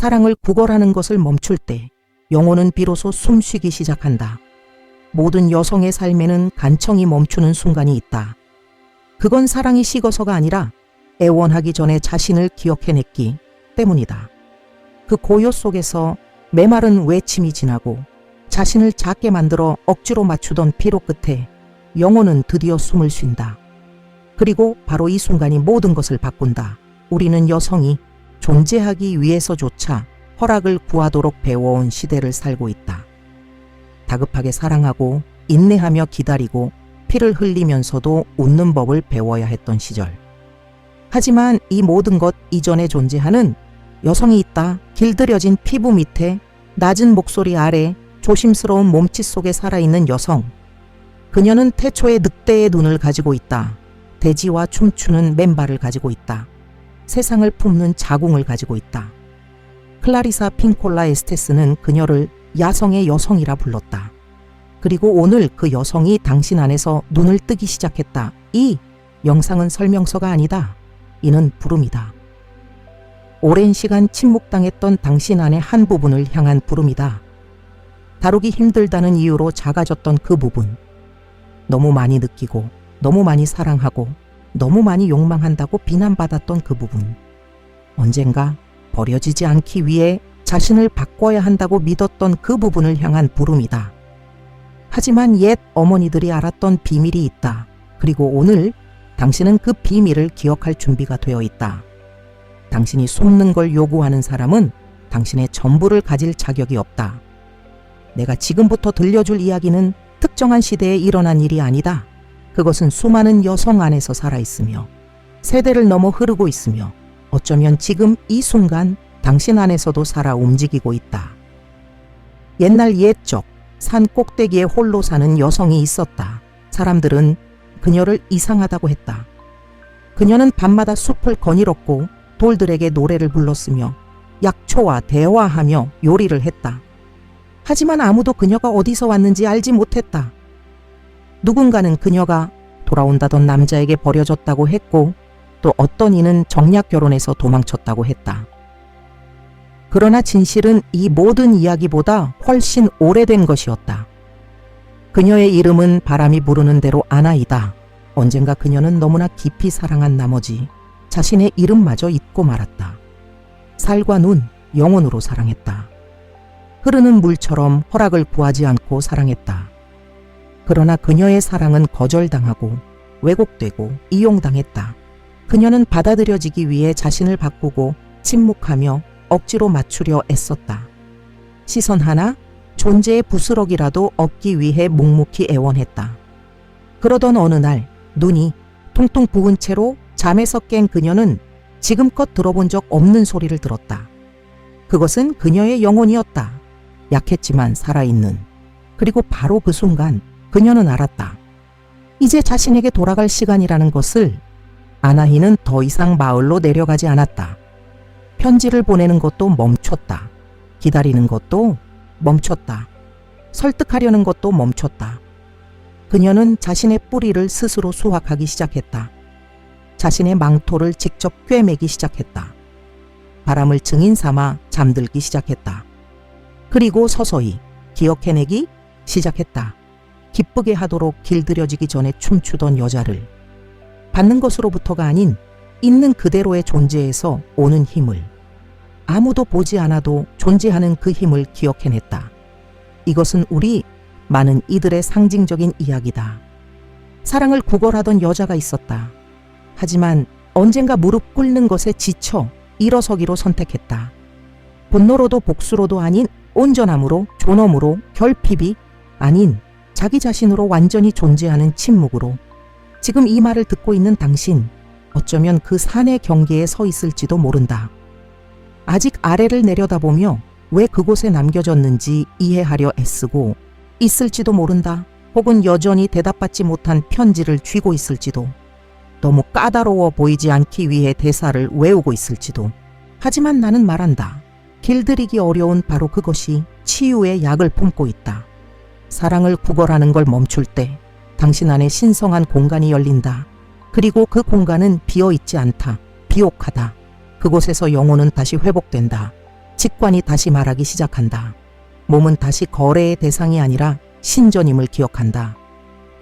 사랑을 구걸하는 것을 멈출 때 영혼은 비로소 숨쉬기 시작한다. 모든 여성의 삶에는 간청이 멈추는 순간이 있다. 그건 사랑이 식어서가 아니라 애원하기 전에 자신을 기억해냈기 때문이다. 그 고요 속에서 메마른 외침이 지나고 자신을 작게 만들어 억지로 맞추던 피로 끝에 영혼은 드디어 숨을 쉰다. 그리고 바로 이 순간이 모든 것을 바꾼다. 우리는 여성이 존재하기 위해서조차 허락을 구하도록 배워온 시대를 살고 있다. 다급하게 사랑하고 인내하며 기다리고 피를 흘리면서도 웃는 법을 배워야 했던 시절. 하지만 이 모든 것 이전에 존재하는 여성이 있다. 길들여진 피부 밑에 낮은 목소리 아래 조심스러운 몸짓 속에 살아있는 여성. 그녀는 태초의 늑대의 눈을 가지고 있다. 돼지와 춤추는 맨발을 가지고 있다. 세상을 품는 자궁을 가지고 있다. 클라리사 핑콜라 에스테스는 그녀를 야성의 여성이라 불렀다. 그리고 오늘 그 여성이 당신 안에서 눈을 뜨기 시작했다. 이 영상은 설명서가 아니다. 이는 부름이다. 오랜 시간 침묵당했던 당신 안의 한 부분을 향한 부름이다. 다루기 힘들다는 이유로 작아졌던 그 부분. 너무 많이 느끼고, 너무 많이 사랑하고, 너무 많이 욕망한다고 비난받았던 그 부분. 언젠가 버려지지 않기 위해 자신을 바꿔야 한다고 믿었던 그 부분을 향한 부름이다. 하지만 옛 어머니들이 알았던 비밀이 있다. 그리고 오늘 당신은 그 비밀을 기억할 준비가 되어 있다. 당신이 숨는 걸 요구하는 사람은 당신의 전부를 가질 자격이 없다. 내가 지금부터 들려줄 이야기는 특정한 시대에 일어난 일이 아니다. 그것은 수많은 여성 안에서 살아있으며 세대를 넘어 흐르고 있으며 어쩌면 지금 이 순간 당신 안에서도 살아 움직이고 있다. 옛날 옛적 산 꼭대기에 홀로 사는 여성이 있었다. 사람들은 그녀를 이상하다고 했다. 그녀는 밤마다 숲을 거닐었고 돌들에게 노래를 불렀으며 약초와 대화하며 요리를 했다. 하지만 아무도 그녀가 어디서 왔는지 알지 못했다. 누군가는 그녀가 돌아온다던 남자에게 버려졌다고 했고 또 어떤 이는 정략 결혼해서 도망쳤다고 했다. 그러나 진실은 이 모든 이야기보다 훨씬 오래된 것이었다. 그녀의 이름은 바람이 부르는 대로 아나이다. 언젠가 그녀는 너무나 깊이 사랑한 나머지 자신의 이름마저 잊고 말았다. 살과 눈, 영혼으로 사랑했다. 흐르는 물처럼 허락을 구하지 않고 사랑했다. 그러나 그녀의 사랑은 거절당하고 왜곡되고 이용당했다. 그녀는 받아들여지기 위해 자신을 바꾸고 침묵하며 억지로 맞추려 애썼다. 시선 하나, 존재의 부스럭이라도 얻기 위해 묵묵히 애원했다. 그러던 어느 날 눈이 통통 부은 채로 잠에서 깬 그녀는 지금껏 들어본 적 없는 소리를 들었다. 그것은 그녀의 영혼이었다. 약했지만 살아있는. 그리고 바로 그 순간 그녀는 알았다. 이제 자신에게 돌아갈 시간이라는 것을 아나히는 더 이상 마을로 내려가지 않았다. 편지를 보내는 것도 멈췄다. 기다리는 것도 멈췄다. 설득하려는 것도 멈췄다. 그녀는 자신의 뿌리를 스스로 수확하기 시작했다. 자신의 망토를 직접 꿰매기 시작했다. 바람을 증인 삼아 잠들기 시작했다. 그리고 서서히 기억해내기 시작했다. 기쁘게 하도록 길들여지기 전에 춤추던 여자를 받는 것으로부터가 아닌 있는 그대로의 존재에서 오는 힘을 아무도 보지 않아도 존재하는 그 힘을 기억해냈다. 이것은 우리 많은 이들의 상징적인 이야기다. 사랑을 구걸하던 여자가 있었다. 하지만 언젠가 무릎 꿇는 것에 지쳐 일어서기로 선택했다. 분노로도 복수로도 아닌 온전함으로 존엄으로 결핍이 아닌 자기 자신으로 완전히 존재하는 침묵으로 지금 이 말을 듣고 있는 당신 어쩌면 그 산의 경계에 서 있을지도 모른다. 아직 아래를 내려다보며 왜 그곳에 남겨졌는지 이해하려 애쓰고 있을지도 모른다. 혹은 여전히 대답받지 못한 편지를 쥐고 있을지도. 너무 까다로워 보이지 않기 위해 대사를 외우고 있을지도. 하지만 나는 말한다. 길들이기 어려운 바로 그것이 치유의 약을 품고 있다. 사랑을 구걸하는 걸 멈출 때 당신 안에 신성한 공간이 열린다. 그리고 그 공간은 비어 있지 않다. 비옥하다. 그곳에서 영혼은 다시 회복된다. 직관이 다시 말하기 시작한다. 몸은 다시 거래의 대상이 아니라 신전임을 기억한다.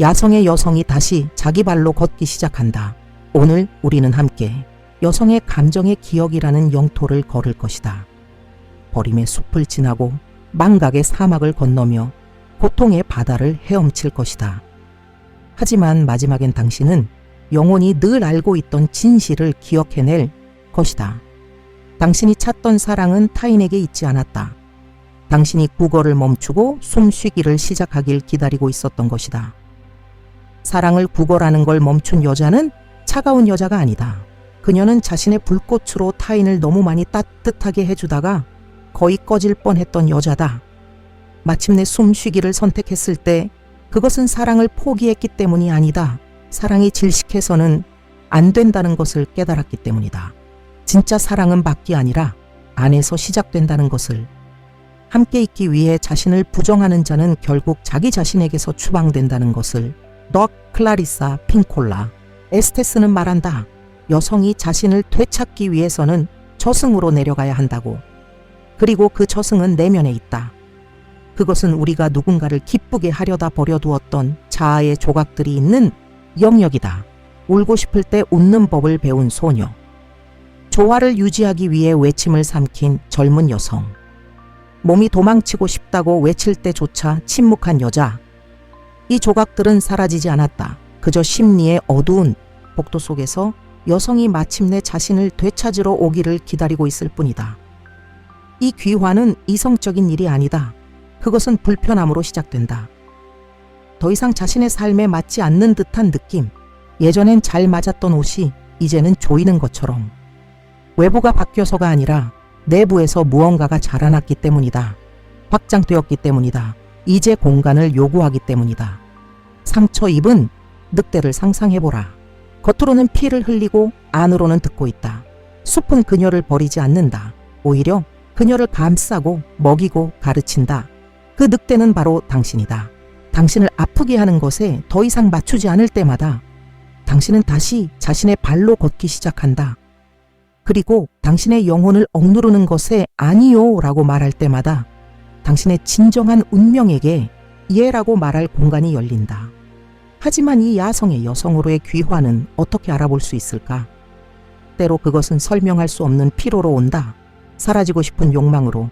야성의 여성이 다시 자기 발로 걷기 시작한다. 오늘 우리는 함께 여성의 감정의 기억이라는 영토를 걸을 것이다. 버림의 숲을 지나고 망각의 사막을 건너며 고통의 바다를 헤엄칠 것이다. 하지만 마지막엔 당신은 영원히 늘 알고 있던 진실을 기억해낼 것이다. 당신이 찾던 사랑은 타인에게 있지 않았다. 당신이 국어를 멈추고 숨 쉬기를 시작하길 기다리고 있었던 것이다. 사랑을 구걸하는 걸 멈춘 여자는 차가운 여자가 아니다. 그녀는 자신의 불꽃으로 타인을 너무 많이 따뜻하게 해주다가 거의 꺼질 뻔했던 여자다. 마침내 숨 쉬기를 선택했을 때 그것은 사랑을 포기했기 때문이 아니다. 사랑이 질식해서는 안 된다는 것을 깨달았기 때문이다. 진짜 사랑은 밖이 아니라 안에서 시작된다는 것을 함께 있기 위해 자신을 부정하는 자는 결국 자기 자신에게서 추방된다는 것을 너 클라리사 핑콜라 에스테스는 말한다. 여성이 자신을 되찾기 위해서는 저승으로 내려가야 한다고. 그리고 그 저승은 내면에 있다. 그것은 우리가 누군가를 기쁘게 하려다 버려두었던 자아의 조각들이 있는 영역이다. 울고 싶을 때 웃는 법을 배운 소녀. 조화를 유지하기 위해 외침을 삼킨 젊은 여성. 몸이 도망치고 싶다고 외칠 때조차 침묵한 여자. 이 조각들은 사라지지 않았다. 그저 심리의 어두운 복도 속에서 여성이 마침내 자신을 되찾으러 오기를 기다리고 있을 뿐이다. 이 귀환은 이성적인 일이 아니다. 그것은 불편함으로 시작된다. 더 이상 자신의 삶에 맞지 않는 듯한 느낌. 예전엔 잘 맞았던 옷이 이제는 조이는 것처럼. 외부가 바뀌어서가 아니라 내부에서 무언가가 자라났기 때문이다. 확장되었기 때문이다. 이제 공간을 요구하기 때문이다. 상처 입은 늑대를 상상해보라. 겉으로는 피를 흘리고 안으로는 듣고 있다. 숲은 그녀를 버리지 않는다. 오히려 그녀를 감싸고 먹이고 가르친다. 그 늑대는 바로 당신이다. 당신을 아프게 하는 것에 더 이상 맞추지 않을 때마다 당신은 다시 자신의 발로 걷기 시작한다. 그리고 당신의 영혼을 억누르는 것에 아니요 라고 말할 때마다 당신의 진정한 운명에게 예라고 말할 공간이 열린다. 하지만 이 야성의 여성으로의 귀환은 어떻게 알아볼 수 있을까? 때로 그것은 설명할 수 없는 피로로 온다. 사라지고 싶은 욕망으로,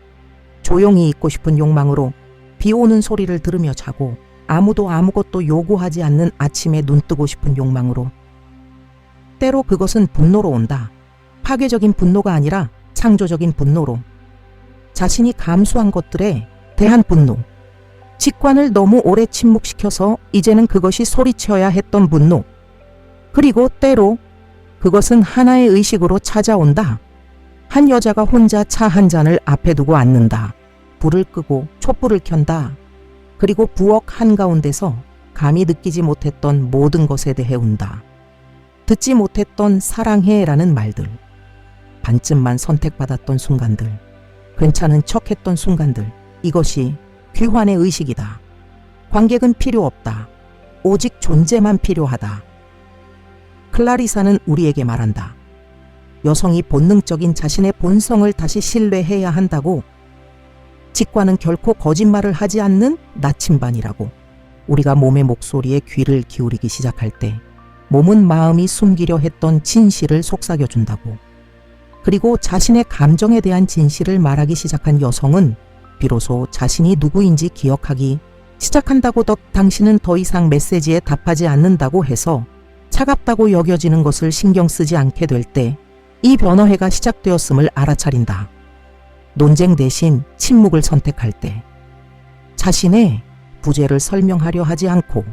조용히 있고 싶은 욕망으로, 비 오는 소리를 들으며 자고, 아무도 아무것도 요구하지 않는 아침에 눈 뜨고 싶은 욕망으로. 때로 그것은 분노로 온다. 파괴적인 분노가 아니라 창조적인 분노로. 자신이 감수한 것들에 대한 분노. 직관을 너무 오래 침묵시켜서 이제는 그것이 소리쳐야 했던 분노. 그리고 때로 그것은 하나의 의식으로 찾아온다. 한 여자가 혼자 차 한 잔을 앞에 두고 앉는다. 불을 끄고 촛불을 켠다. 그리고 부엌 한가운데서 감히 느끼지 못했던 모든 것에 대해 운다. 듣지 못했던 사랑해라는 말들. 반쯤만 선택받았던 순간들. 괜찮은 척 했던 순간들. 이것이 귀환의 의식이다. 관객은 필요 없다. 오직 존재만 필요하다. 클라리사는 우리에게 말한다. 여성이 본능적인 자신의 본성을 다시 신뢰해야 한다고. 직관은 결코 거짓말을 하지 않는 나침반이라고. 우리가 몸의 목소리에 귀를 기울이기 시작할 때 몸은 마음이 숨기려 했던 진실을 속삭여 준다고. 그리고 자신의 감정에 대한 진실을 말하기 시작한 여성은 비로소 자신이 누구인지 기억하기 시작한다고 덕 당신은 더 이상 메시지에 답하지 않는다고 해서 차갑다고 여겨지는 것을 신경 쓰지 않게 될 때 이 변화회가 시작되었음을 알아차린다. 논쟁 대신 침묵을 선택할 때 자신의 부재를 설명하려 하지 않고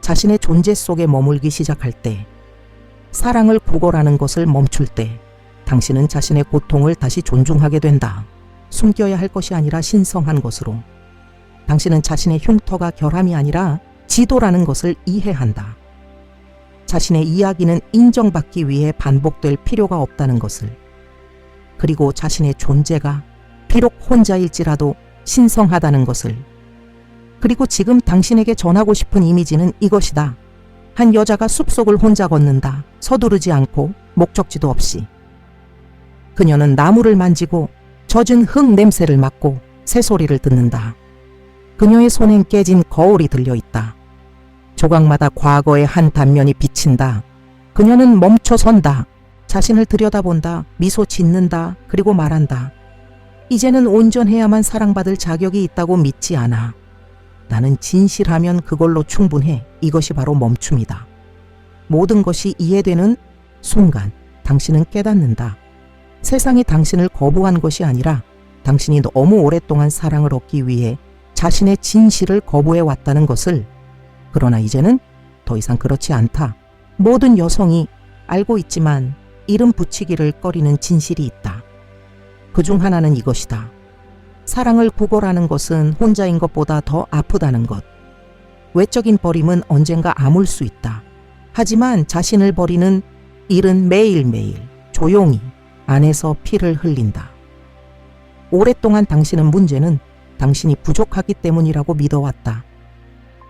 자신의 존재 속에 머물기 시작할 때 사랑을 구걸하는 것을 멈출 때 당신은 자신의 고통을 다시 존중하게 된다. 숨겨야 할 것이 아니라 신성한 것으로. 당신은 자신의 흉터가 결함이 아니라 지도라는 것을 이해한다. 자신의 이야기는 인정받기 위해 반복될 필요가 없다는 것을. 그리고 자신의 존재가 비록 혼자일지라도 신성하다는 것을. 그리고 지금 당신에게 전하고 싶은 이미지는 이것이다. 한 여자가 숲속을 혼자 걷는다. 서두르지 않고 목적지도 없이. 그녀는 나무를 만지고 젖은 흙 냄새를 맡고 새소리를 듣는다. 그녀의 손엔 깨진 거울이 들려 있다. 조각마다 과거의 한 단면이 비친다. 그녀는 멈춰 선다. 자신을 들여다본다. 미소 짓는다. 그리고 말한다. 이제는 온전해야만 사랑받을 자격이 있다고 믿지 않아. 나는 진실하면 그걸로 충분해. 이것이 바로 멈춤이다. 모든 것이 이해되는 순간 당신은 깨닫는다. 세상이 당신을 거부한 것이 아니라 당신이 너무 오랫동안 사랑을 얻기 위해 자신의 진실을 거부해 왔다는 것을 그러나 이제는 더 이상 그렇지 않다. 모든 여성이 알고 있지만 이름 붙이기를 꺼리는 진실이 있다. 그 중 하나는 이것이다. 사랑을 구걸하는 것은 혼자인 것보다 더 아프다는 것. 외적인 버림은 언젠가 아물 수 있다. 하지만 자신을 버리는 일은 매일매일 조용히 안에서 피를 흘린다. 오랫동안 당신은 문제는 당신이 부족하기 때문이라고 믿어왔다.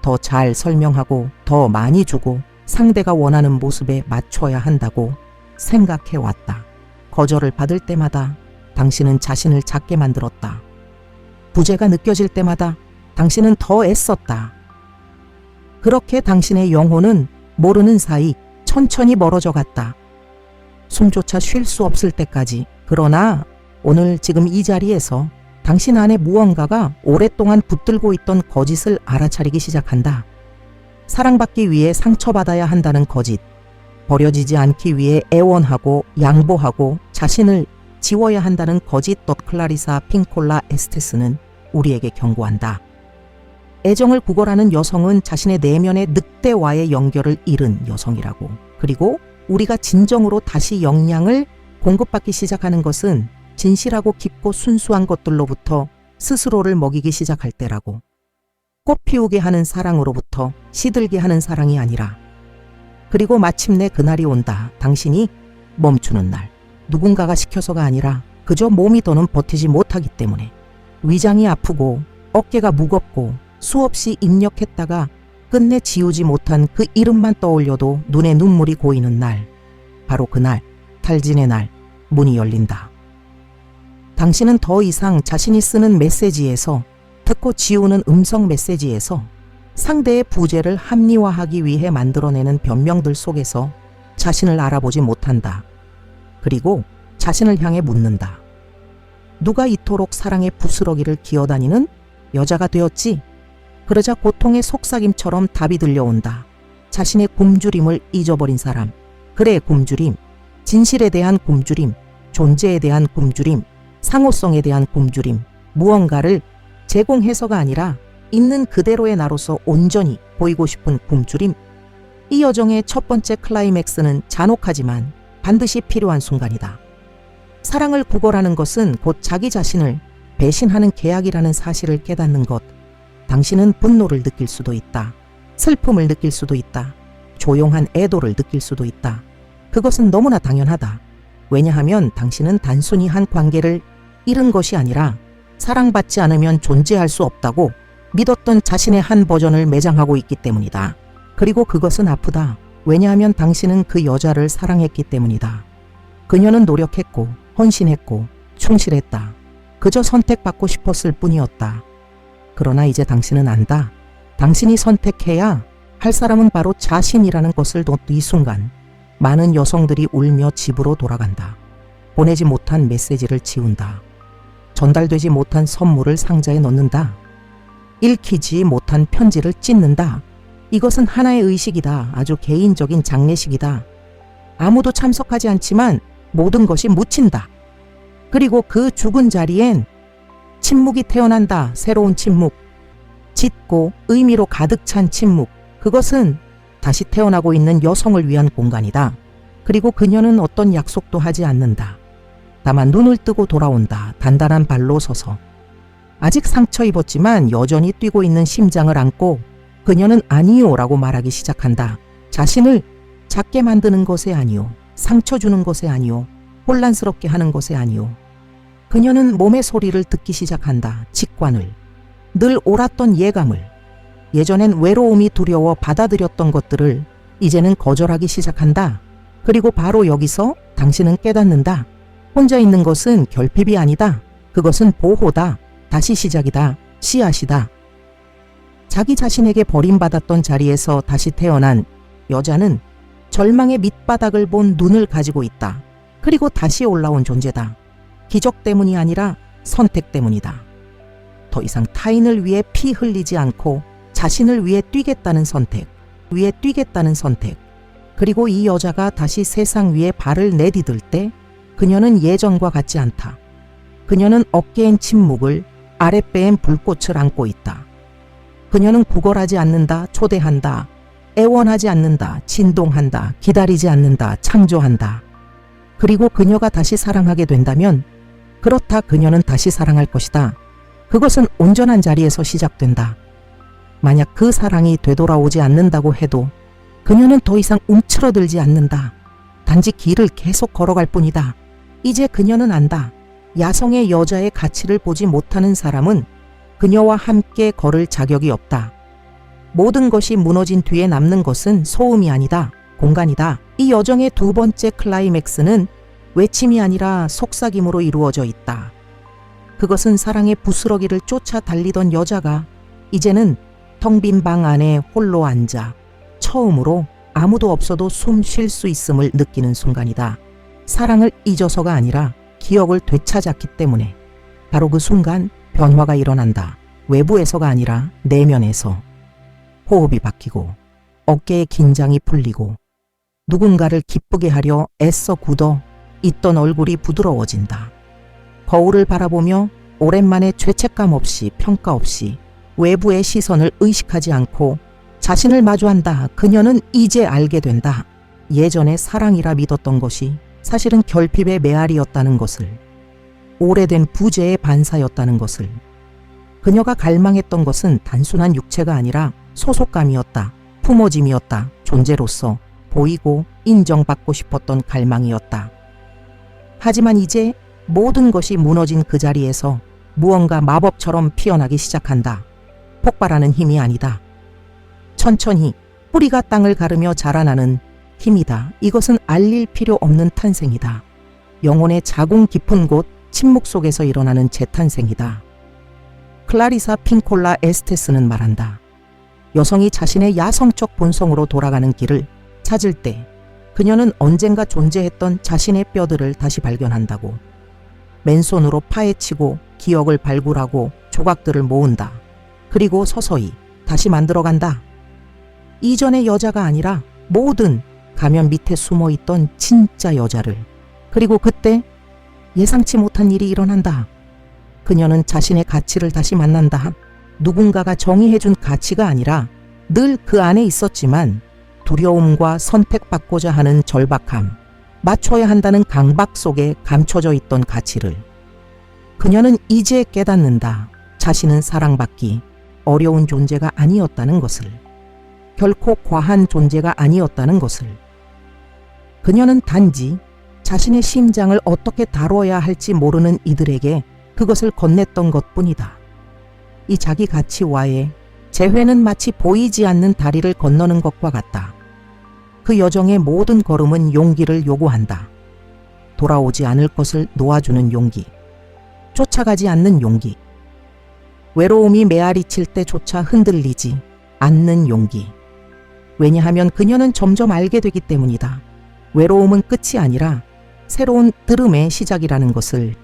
더 잘 설명하고 더 많이 주고 상대가 원하는 모습에 맞춰야 한다고 생각해왔다. 거절을 받을 때마다 당신은 자신을 작게 만들었다. 부재가 느껴질 때마다 당신은 더 애썼다. 그렇게 당신의 영혼은 모르는 사이 천천히 멀어져 갔다. 숨조차 쉴 수 없을 때까지. 그러나 오늘 지금 이 자리에서 당신 안에 무언가가 오랫동안 붙들고 있던 거짓을 알아차리기 시작한다. 사랑받기 위해 상처받아야 한다는 거짓. 버려지지 않기 위해 애원하고 양보하고 자신을 지워야 한다는 거짓 덧 클라리사 핑콜라 에스테스는 우리에게 경고한다. 애정을 구걸하는 여성은 자신의 내면의 늑대와의 연결을 잃은 여성이라고. 그리고 우리가 진정으로 다시 영향을 공급받기 시작하는 것은 진실하고 깊고 순수한 것들로부터 스스로를 먹이기 시작할 때라고. 꽃 피우게 하는 사랑으로부터 시들게 하는 사랑이 아니라. 그리고 마침내 그날이 온다. 당신이 멈추는 날. 누군가가 시켜서가 아니라 그저 몸이 더는 버티지 못하기 때문에. 위장이 아프고 어깨가 무겁고 수없이 입력했다가 끝내 지우지 못한 그 이름만 떠올려도 눈에 눈물이 고이는 날. 바로 그날, 탈진의 날, 문이 열린다. 당신은 더 이상 자신이 쓰는 메시지에서 듣고 지우는 음성 메시지에서 상대의 부재를 합리화하기 위해 만들어내는 변명들 속에서 자신을 알아보지 못한다. 그리고 자신을 향해 묻는다. 누가 이토록 사랑의 부스러기를 기어다니는 여자가 되었지? 그러자 고통의 속삭임처럼 답이 들려온다. 자신의 굶주림을 잊어버린 사람. 그래, 굶주림. 진실에 대한 굶주림. 존재에 대한 굶주림. 상호성에 대한 굶주림. 무언가를 제공해서가 아니라 있는 그대로의 나로서 온전히 보이고 싶은 굶주림. 이 여정의 첫 번째 클라이맥스는 잔혹하지만 반드시 필요한 순간이다. 사랑을 구걸하는 것은 곧 자기 자신을 배신하는 계약이라는 사실을 깨닫는 것. 당신은 분노를 느낄 수도 있다. 슬픔을 느낄 수도 있다. 조용한 애도를 느낄 수도 있다. 그것은 너무나 당연하다. 왜냐하면 당신은 단순히 한 관계를 잃은 것이 아니라 사랑받지 않으면 존재할 수 없다고 믿었던 자신의 한 버전을 매장하고 있기 때문이다. 그리고 그것은 아프다. 왜냐하면 당신은 그 여자를 사랑했기 때문이다. 그녀는 노력했고, 헌신했고, 충실했다. 그저 선택받고 싶었을 뿐이었다. 그러나 이제 당신은 안다. 당신이 선택해야 할 사람은 바로 자신이라는 것을 이 순간 많은 여성들이 울며 집으로 돌아간다. 보내지 못한 메시지를 지운다. 전달되지 못한 선물을 상자에 넣는다. 읽히지 못한 편지를 찢는다. 이것은 하나의 의식이다. 아주 개인적인 장례식이다. 아무도 참석하지 않지만 모든 것이 묻힌다. 그리고 그 죽은 자리엔 침묵이 태어난다. 새로운 침묵. 짙고 의미로 가득 찬 침묵. 그것은 다시 태어나고 있는 여성을 위한 공간이다. 그리고 그녀는 어떤 약속도 하지 않는다. 다만 눈을 뜨고 돌아온다. 단단한 발로 서서. 아직 상처 입었지만 여전히 뛰고 있는 심장을 안고 그녀는 아니요라고 말하기 시작한다. 자신을 작게 만드는 것에 아니요. 상처 주는 것에 아니요. 혼란스럽게 하는 것에 아니요. 그녀는 몸의 소리를 듣기 시작한다. 직관을. 늘 옳았던 예감을. 예전엔 외로움이 두려워 받아들였던 것들을 이제는 거절하기 시작한다. 그리고 바로 여기서 당신은 깨닫는다. 혼자 있는 것은 결핍이 아니다. 그것은 보호다. 다시 시작이다. 씨앗이다. 자기 자신에게 버림받았던 자리에서 다시 태어난 여자는 절망의 밑바닥을 본 눈을 가지고 있다. 그리고 다시 올라온 존재다. 기적 때문이 아니라 선택 때문이다. 더 이상 타인을 위해 피 흘리지 않고 자신을 위해 뛰겠다는 선택, 위해 뛰겠다는 선택. 그리고 이 여자가 다시 세상 위에 발을 내디딜 때 그녀는 예전과 같지 않다. 그녀는 어깨엔 침묵을, 아랫배엔 불꽃을 안고 있다. 그녀는 구걸하지 않는다, 초대한다, 애원하지 않는다, 진동한다, 기다리지 않는다, 창조한다. 그리고 그녀가 다시 사랑하게 된다면 그렇다 그녀는 다시 사랑할 것이다. 그것은 온전한 자리에서 시작된다. 만약 그 사랑이 되돌아오지 않는다고 해도 그녀는 더 이상 움츠러들지 않는다. 단지 길을 계속 걸어갈 뿐이다. 이제 그녀는 안다. 야성의 여자의 가치를 보지 못하는 사람은 그녀와 함께 걸을 자격이 없다. 모든 것이 무너진 뒤에 남는 것은 소음이 아니다. 공간이다. 이 여정의 두 번째 클라이맥스는 외침이 아니라 속삭임으로 이루어져 있다. 그것은 사랑의 부스러기를 쫓아 달리던 여자가 이제는 텅 빈 방 안에 홀로 앉아 처음으로 아무도 없어도 숨 쉴 수 있음을 느끼는 순간이다. 사랑을 잊어서가 아니라 기억을 되찾았기 때문에 바로 그 순간 변화가 일어난다. 외부에서가 아니라 내면에서 호흡이 바뀌고 어깨의 긴장이 풀리고 누군가를 기쁘게 하려 애써 굳어 있던 얼굴이 부드러워진다. 거울을 바라보며 오랜만에 죄책감 없이 평가 없이 외부의 시선을 의식하지 않고 자신을 마주한다. 그녀는 이제 알게 된다. 예전에 사랑이라 믿었던 것이 사실은 결핍의 메아리였다는 것을, 오래된 부재의 반사였다는 것을, 그녀가 갈망했던 것은 단순한 육체가 아니라 소속감이었다. 품어짐이었다. 존재로서 보이고 인정받고 싶었던 갈망이었다. 하지만 이제 모든 것이 무너진 그 자리에서 무언가 마법처럼 피어나기 시작한다. 폭발하는 힘이 아니다. 천천히 뿌리가 땅을 가르며 자라나는 힘이다. 이것은 알릴 필요 없는 탄생이다. 영혼의 자궁 깊은 곳 침묵 속에서 일어나는 재탄생이다. 클라리사 핑콜라 에스테스는 말한다. 여성이 자신의 야성적 본성으로 돌아가는 길을 찾을 때 그녀는 언젠가 존재했던 자신의 뼈들을 다시 발견한다고. 맨손으로 파헤치고 기억을 발굴하고 조각들을 모은다. 그리고 서서히 다시 만들어간다. 이전의 여자가 아니라 모든 가면 밑에 숨어 있던 진짜 여자를. 그리고 그때 예상치 못한 일이 일어난다. 그녀는 자신의 가치를 다시 만난다. 누군가가 정의해준 가치가 아니라 늘 그 안에 있었지만 두려움과 선택받고자 하는 절박함, 맞춰야 한다는 강박 속에 감춰져 있던 가치를. 그녀는 이제 깨닫는다. 자신은 사랑받기 어려운 존재가 아니었다는 것을. 결코 과한 존재가 아니었다는 것을. 그녀는 단지 자신의 심장을 어떻게 다뤄야 할지 모르는 이들에게 그것을 건넸던 것 뿐이다. 이 자기 가치와의 재회는 마치 보이지 않는 다리를 건너는 것과 같다. 그 여정의 모든 걸음은 용기를 요구한다. 돌아오지 않을 것을 놓아주는 용기. 쫓아가지 않는 용기. 외로움이 메아리 칠 때조차 흔들리지 않는 용기. 왜냐하면 그녀는 점점 알게 되기 때문이다. 외로움은 끝이 아니라 새로운 들음의 시작이라는 것을.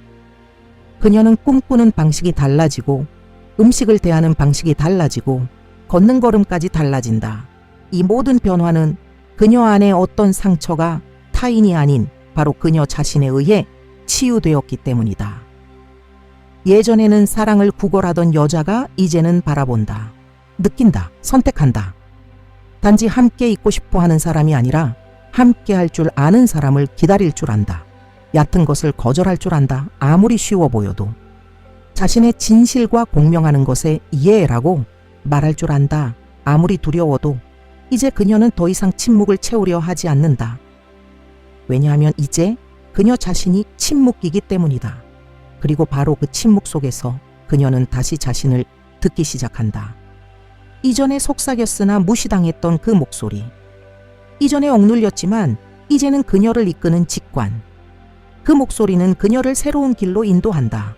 그녀는 꿈꾸는 방식이 달라지고 음식을 대하는 방식이 달라지고 걷는 걸음까지 달라진다. 이 모든 변화는 그녀 안에 어떤 상처가 타인이 아닌 바로 그녀 자신에 의해 치유되었기 때문이다. 예전에는 사랑을 구걸하던 여자가 이제는 바라본다. 느낀다. 선택한다. 단지 함께 있고 싶어 하는 사람이 아니라 함께 할 줄 아는 사람을 기다릴 줄 안다. 얕은 것을 거절할 줄 안다. 아무리 쉬워 보여도. 자신의 진실과 공명하는 것에 이해라고 말할 줄 안다. 아무리 두려워도 이제 그녀는 더 이상 침묵을 채우려 하지 않는다. 왜냐하면 이제 그녀 자신이 침묵이기 때문이다. 그리고 바로 그 침묵 속에서 그녀는 다시 자신을 듣기 시작한다. 이전에 속삭였으나 무시당했던 그 목소리. 이전에 억눌렸지만 이제는 그녀를 이끄는 직관. 그 목소리는 그녀를 새로운 길로 인도한다.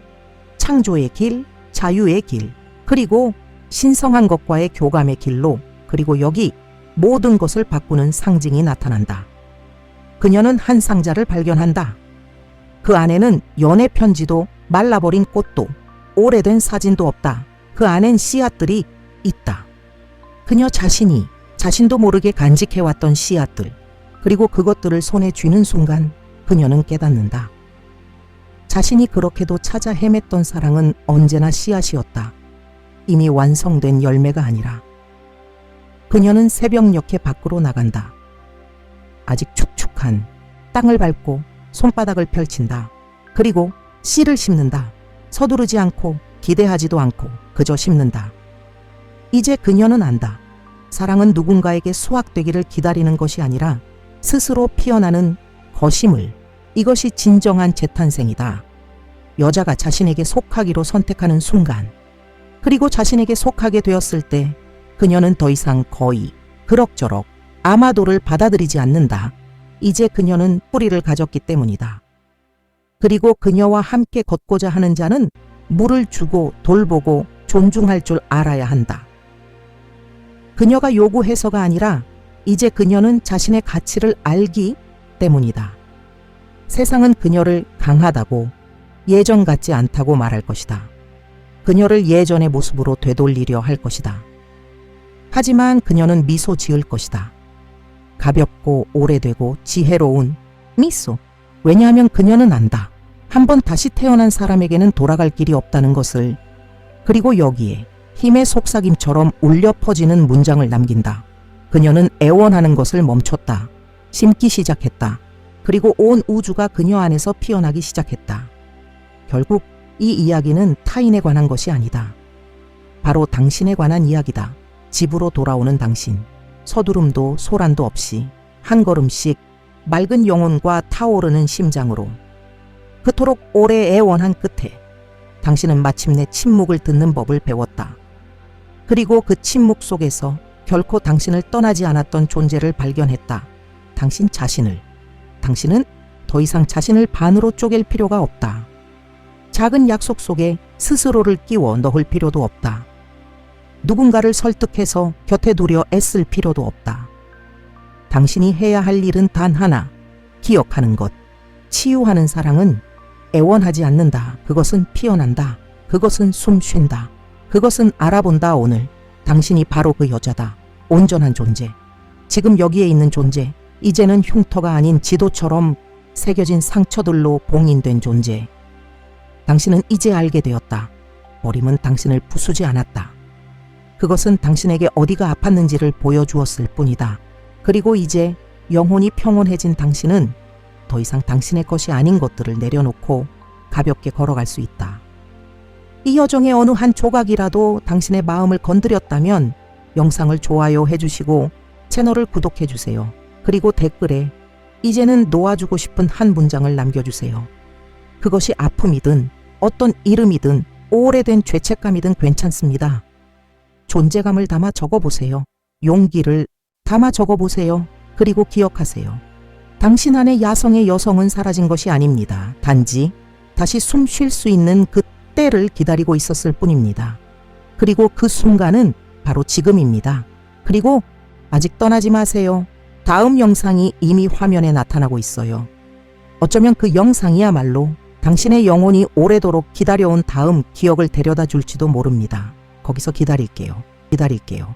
창조의 길, 자유의 길, 그리고 신성한 것과의 교감의 길로, 그리고 여기 모든 것을 바꾸는 상징이 나타난다. 그녀는 한 상자를 발견한다. 그 안에는 연애 편지도 말라버린 꽃도 오래된 사진도 없다. 그 안엔 씨앗들이 있다. 그녀 자신이 자신도 모르게 간직해왔던 씨앗들, 그리고 그것들을 손에 쥐는 순간 그녀는 깨닫는다. 자신이 그렇게도 찾아 헤맸던 사랑은 언제나 씨앗이었다. 이미 완성된 열매가 아니라. 그녀는 새벽녘에 밖으로 나간다. 아직 축축한 땅을 밟고 손바닥을 펼친다. 그리고 씨를 심는다. 서두르지 않고 기대하지도 않고 그저 심는다. 이제 그녀는 안다. 사랑은 누군가에게 수확되기를 기다리는 것이 아니라 스스로 피어나는 거심을 이것이 진정한 재탄생이다. 여자가 자신에게 속하기로 선택하는 순간 그리고 자신에게 속하게 되었을 때 그녀는 더 이상 거의 그럭저럭 아마도를 받아들이지 않는다. 이제 그녀는 뿌리를 가졌기 때문이다. 그리고 그녀와 함께 걷고자 하는 자는 물을 주고 돌보고 존중할 줄 알아야 한다. 그녀가 요구해서가 아니라 이제 그녀는 자신의 가치를 알기 때문이다. 세상은 그녀를 강하다고 예전 같지 않다고 말할 것이다. 그녀를 예전의 모습으로 되돌리려 할 것이다. 하지만 그녀는 미소 지을 것이다. 가볍고 오래되고 지혜로운 미소. 왜냐하면 그녀는 안다. 한번 다시 태어난 사람에게는 돌아갈 길이 없다는 것을. 그리고 여기에 힘의 속삭임처럼 울려 퍼지는 문장을 남긴다. 그녀는 애원하는 것을 멈췄다. 심기 시작했다. 그리고 온 우주가 그녀 안에서 피어나기 시작했다. 결국 이 이야기는 타인에 관한 것이 아니다. 바로 당신에 관한 이야기다. 집으로 돌아오는 당신. 서두름도 소란도 없이 한 걸음씩 맑은 영혼과 타오르는 심장으로 그토록 오래 애원한 끝에 당신은 마침내 침묵을 듣는 법을 배웠다. 그리고 그 침묵 속에서 결코 당신을 떠나지 않았던 존재를 발견했다. 당신 자신을. 당신은 더 이상 자신을 반으로 쪼갤 필요가 없다. 작은 약속 속에 스스로를 끼워 넣을 필요도 없다. 누군가를 설득해서 곁에 두려 애쓸 필요도 없다. 당신이 해야 할 일은 단 하나. 기억하는 것. 치유하는 사랑은 애원하지 않는다. 그것은 피어난다. 그것은 숨 쉰다. 그것은 알아본다 오늘. 당신이 바로 그 여자다. 온전한 존재. 지금 여기에 있는 존재. 이제는 흉터가 아닌 지도처럼 새겨진 상처들로 봉인된 존재. 당신은 이제 알게 되었다. 버림은 당신을 부수지 않았다. 그것은 당신에게 어디가 아팠는지를 보여주었을 뿐이다. 그리고 이제 영혼이 평온해진 당신은 더 이상 당신의 것이 아닌 것들을 내려놓고 가볍게 걸어갈 수 있다. 이 여정의 어느 한 조각이라도 당신의 마음을 건드렸다면 영상을 좋아요 해주시고 채널을 구독해주세요. 그리고 댓글에 이제는 놓아주고 싶은 한 문장을 남겨주세요. 그것이 아픔이든 어떤 이름이든 오래된 죄책감이든 괜찮습니다. 존재감을 담아 적어보세요. 용기를 담아 적어보세요. 그리고 기억하세요. 당신 안의 야성의 여성은 사라진 것이 아닙니다. 단지 다시 숨 쉴 수 있는 그 때를 기다리고 있었을 뿐입니다. 그리고 그 순간은 바로 지금입니다. 그리고 아직 떠나지 마세요. 다음 영상이 이미 화면에 나타나고 있어요. 어쩌면 그 영상이야말로 당신의 영혼이 오래도록 기다려온 다음 기억을 데려다 줄지도 모릅니다. 거기서 기다릴게요. 기다릴게요.